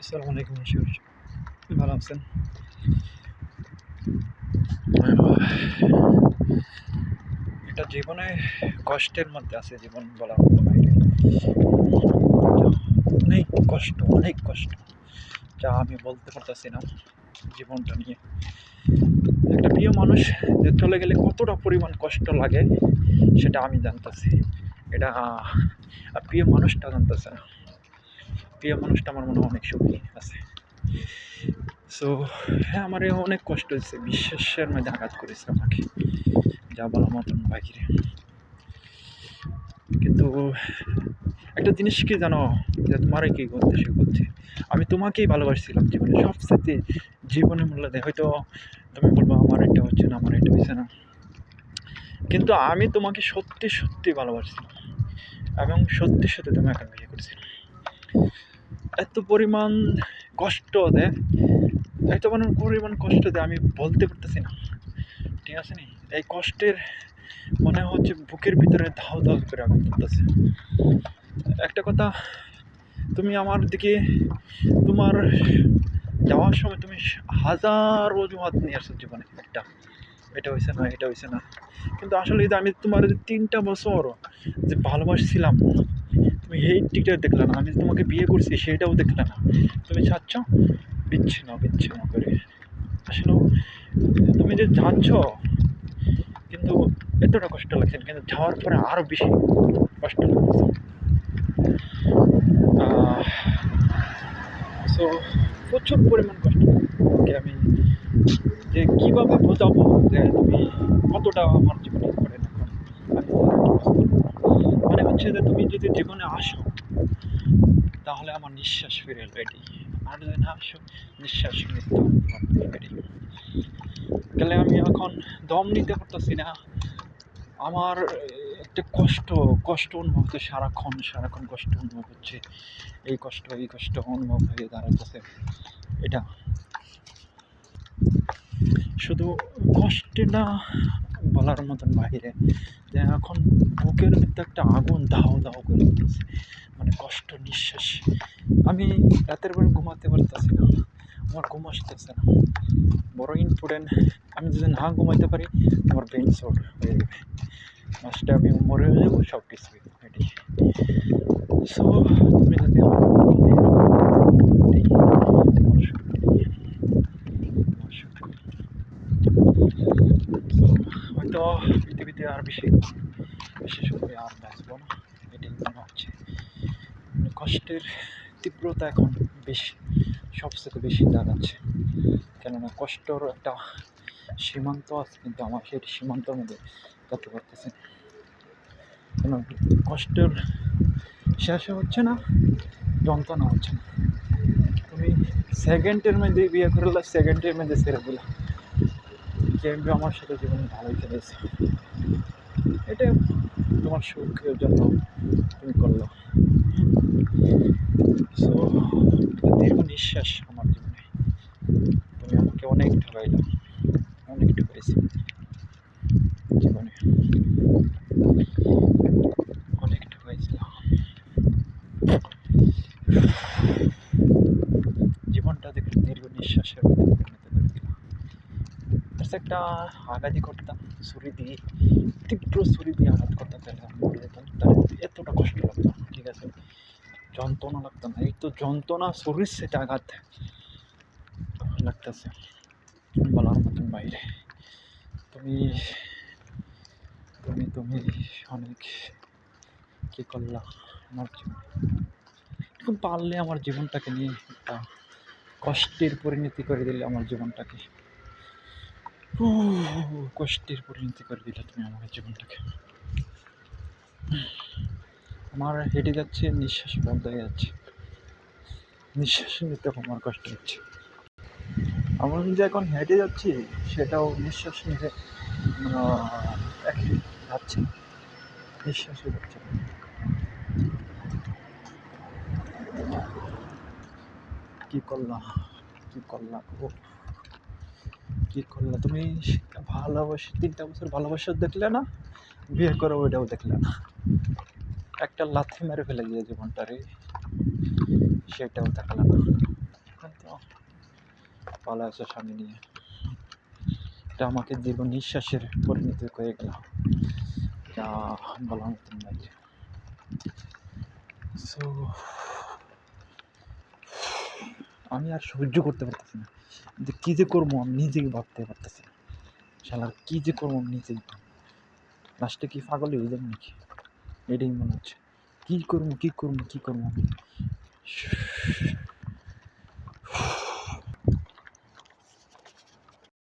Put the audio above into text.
আসসালামু আলাইকুম শিউর ভালো আছেন? এটা জীবনে কষ্টের মধ্যে আছে, জীবন বলার অনেক কষ্ট অনেক কষ্ট। যা আমি বলতে পারতেছি না জীবনটা নিয়ে। একটা প্রিয় মানুষ যে চলে গেলে কতটা পরিমাণ কষ্ট লাগে, সেটা আমি জানতেছি। এটা প্রিয় মানুষটা জানতেছে না। প্রিয় মানুষটা আমার মনে অনেক সুখী আছে। সো হ্যাঁ আমার অনেক কষ্ট হয়েছে। বিশ্বাসের মধ্যে আঘাত করেছে আমাকে। যা বলার মতন বাহিরে কিন্তু একটা জিনিস কি জানো? যে তোমার কি করতে সে করছে। আমি তোমাকেই ভালোবাসছিলাম জীবনে। সবচেয়ে জীবনে মূল্য দেয়। হয়তো তুমি বলব, আমার এটা হচ্ছে না, আমার এটা হচ্ছে না। কিন্তু আমি তোমাকে সত্যি সত্যি ভালোবাসছিলাম। এবং সত্যি সত্যি তোমাকে বিয়ে করেছিলাম এত পরিমাণ কষ্ট দেয় এত পরিমাণ পরিমাণ কষ্ট দেয়, আমি বলতে পারতেছি না। ঠিক আছে নি? এই কষ্টের মনে হচ্ছে বুকের ভিতরে ধাও ধাও করে আগুন ধরতেছে। একটা কথা, তুমি আমার দিকে, তোমার যাওয়ার সময় তুমি হাজার অজুহাত নিয়ে আসছো জীবনে, একটা। এটা হয়েছে না, এটা হয়েছে না। কিন্তু আসলে আমি তোমার তিনটা বছর যে ভালোবাসছিলাম তুমি এই দিকটা দেখলে না, আমি তোমাকে বিয়ে করছি সেটাও দেখলে না। তুমি চাচ্ছ বিচ্ছিন্ন বিচ্ছিন্ন করে। আসলে তুমি যে যাচ্ছ, কিন্তু এতটা কষ্ট লাগছে কিন্তু যাওয়ার পরে আরও বেশি কষ্ট লাগছে। সো প্রচুর পরিমাণ কষ্ট। লাগে আমি যে কীভাবে বোঝাবো যে তুমি কতটা আমার জীবনে করে না, আমি না। যে তুমি যদি জীবনে আসো, তাহলে আমার নিঃশ্বাস ফিরে এটি। আর যদি না আসো, নিঃশ্বাস মৃত্যু গেলে আমি এখন দম নিতে পারতেছি না। আমার একটা কষ্ট কষ্ট অনুভব হচ্ছে, সারাক্ষণ সারাক্ষণ কষ্ট অনুভব হচ্ছে। এই কষ্ট এই কষ্ট অনুভব হয়ে দাঁড়াতেছে এটা। শুধু কষ্টটা বলার মতন বাইরে। যে এখন বুকের মধ্যে একটা আগুন দাও দাও করে উঠতেছে। মানে কষ্ট, নিঃশ্বাস। আমি রাতের বেলা ঘুমাতে পারতেছি না। আমার ঘুম আসতেছে না। বড় ইম্পর্টেন্ট আমি যদি না ঘুমাইতে পারি, আমার ব্রেন শর্ট হয়ে যাবে। লাস্টে আমি মরে যাব সব কিছু এটি সো তুমি যদি এটাই আমার সুখ। আমার সুখ। So, হয়তো পৃথিবীতে আর বেশি বেশি সময় আর বাঁচবো না, এটাই মনে হচ্ছে। কষ্টের তীব্রতা এখন বেশি, সবচেয়ে বেশি দাঁড়াচ্ছে। কেননা কষ্টর একটা সীমান্ত আছে, কিন্তু আমার সেই সীমান্তর মধ্যে যেতে পারতেছে। কেন কষ্টের শেষে হচ্ছে না, যন্ত্রণা হচ্ছে না। তুমি সেকেন্ডের মধ্যে বিয়ে করলে সেকেন্ডের মধ্যে ছেড়ে দিলা। কিন্তু আমার সাথে জীবনে ভালোই চলেছে এটা তোমার সুখের জন্য তুমি করল। সো দীর্ঘ নিঃশ্বাস আমার জীবনে তুমি আমাকে অনেক ঠকাইলা অনেক ঠকাইছি জীবনে অনেক ঠকাইছিল জীবনটা দেখে দীর্ঘ নিঃশ্বাসের মধ্যে পরিণত করে দিলাম জাস্ট একটা আঘাতই করতাম, ছুরি দিয়ে, তীব্র ছুরি দিয়ে আঘাত করতাম তাহলে আমি মরে যেতাম। তাহলে এতটা কষ্ট লাগতো, ঠিক আছে? যন্ত্রণা লাগতো না। এই তো যন্ত্রণা শরীর সেটা আঘাত লাগতেছে। বলার মতন বাইরে। তুমি তুমি তুমি অনেক কী করলা আমার জীবন? পারলে আমার জীবনটাকে নিয়ে একটা কষ্টের পরিণতি করে দিলে আমার জীবনটাকে। কষ্টের পরিণতি করে দিলে তুমি আমার জীবনটাকে। আমার হেঁটে যাচ্ছে, নিঃশ্বাস বন্ধ হয়ে যাচ্ছে। নিঃশ্বাস নিতে আমার কষ্ট হচ্ছে। আমার যে এখন হেঁটে যাচ্ছি, সেটাও নিঃশ্বাস নিতে যাচ্ছে না। নিঃশ্বাসই যাচ্ছে। কি করলাম? কি করলাম? ও কি করলে তুমি ভালোবাসা, তিনটা বছর ভালোবাসা দেখলে না, বিয়ে করে ওইটাও দেখলে না। একটা লাথি মেরে ফেলে দিয়ে জীবনটারে সেটাও দেখলে না। পালা আছে স্বামী নিয়ে। এটা আমাকে দীর্ঘ নিঃশ্বাসের পরিণতি হয়ে গেল। যা বলার মতন লাগছে সো আমি আর সহ্য করতে পারতেছি না। যে কী যে করব আমি নিজেই ভাবতে পারতেছি না। শালার কী যে করব আমি নিজেই লাস্টে কি পাগলই হয়ে যাবে নাকি? এটাই মনে হচ্ছে। কী করব কী করব কী করব আমি?